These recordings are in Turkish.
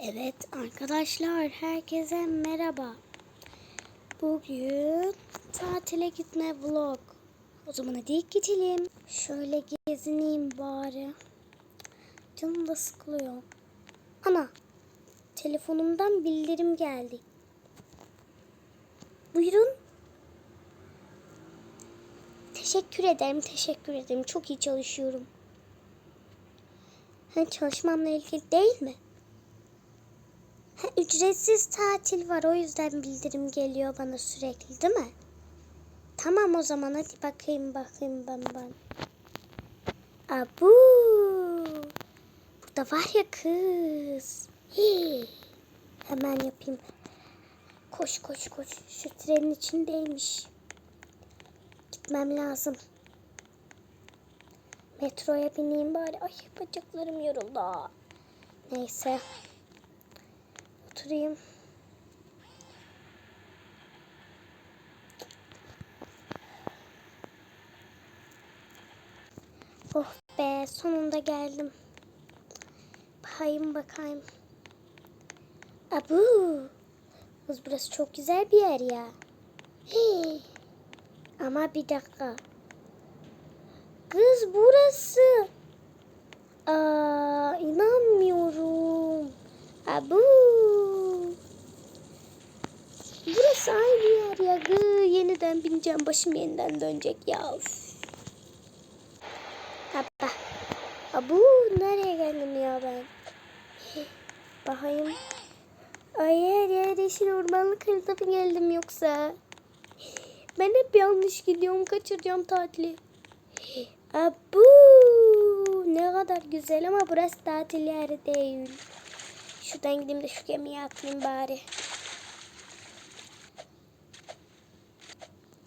Evet arkadaşlar herkese merhaba. Bugün tatile gitme vlog. O zaman hadi gidelim. Şöyle gezineyim bari. Canım da sıkılıyor. Ana telefonumdan bildirim geldi. Buyurun. Teşekkür ederim, teşekkür ederim. Çok iyi çalışıyorum. Ha, çalışmamla ilgili değil mi? Ücretsiz tatil var o yüzden bildirim geliyor bana sürekli değil mi? Tamam o zaman hadi bakayım bakayım ben ben. Abu. Burada var ya kız. Hii. Hemen yapayım. Koş koş koş. Şu trenin içindeymiş. Gitmem lazım. Metroya bineyim bari. Ay bacaklarım yoruldu. Neyse. Oturayım. Oh be sonunda geldim. Bakayım bakayım. Abu. Kız burası çok güzel bir yer ya. Hii. Ama bir dakika. Kız burası. Aa, inanmıyorum. Abu. Burası aynı Gı, yeniden bineceğim. Başım yeniden dönecek ya. Abba. Abu nereye geldim ya ben? Bakayım. Ay yer yer yeşil ormanlık harita mı geldim yoksa? Ben hep yanlış gidiyorum. Kaçıracağım tatili. Abu ne kadar güzel ama burası tatil yeri değil. Şuradan gideyim de şu gemiye atlayayım bari.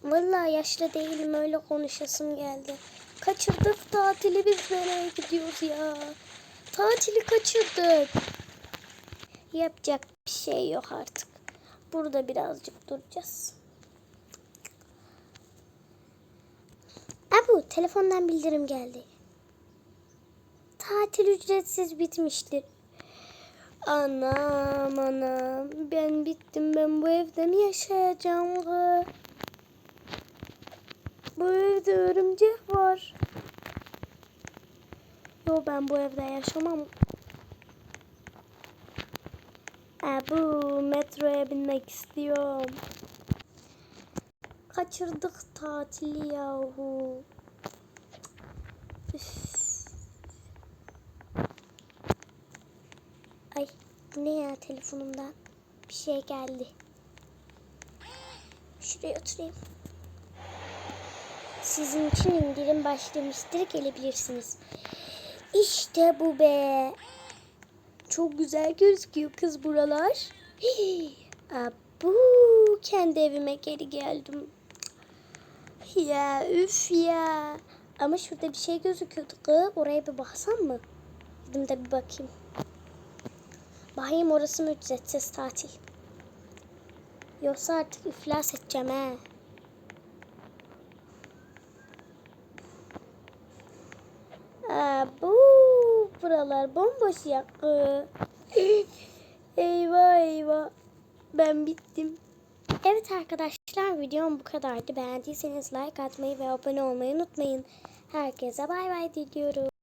Vallahi yaşlı değilim öyle konuşasım geldi. Kaçırdık tatili biz nereye gidiyoruz ya? Tatili kaçırdık. Yapacak bir şey yok artık. Burada birazcık duracağız. Abu telefondan bildirim geldi. Tatil ücretsiz bitmiştir. Anam anam ben bittim ben bu evde mi yaşayacağım? Bu evde örümcek var. Yo ben bu evde yaşamam. Abu metroya binmek istiyorum. Kaçırdık tatili yahu. Üf. Ay ne ya telefonumdan? Bir şey geldi. Şuraya oturayım. Sizin için indirim başlamıştır gelebilirsiniz. İşte bu be. Çok güzel gözüküyor kız buralar. Hii. Abu kendi evime geri geldim. Ya üf ya. Ama şurada bir şey gözüküyordu. Oraya bir baksam mı? Dedim de bir bakayım. Bakayım orası mı ücretsiz tatil? Yoksa artık iflas edeceğim he. Aa, bu buralar bomboş ya. eyvah eyvah. Ben bittim. Evet arkadaşlar videom bu kadardı. Beğendiyseniz like atmayı ve abone olmayı unutmayın. Herkese bay bay diliyorum.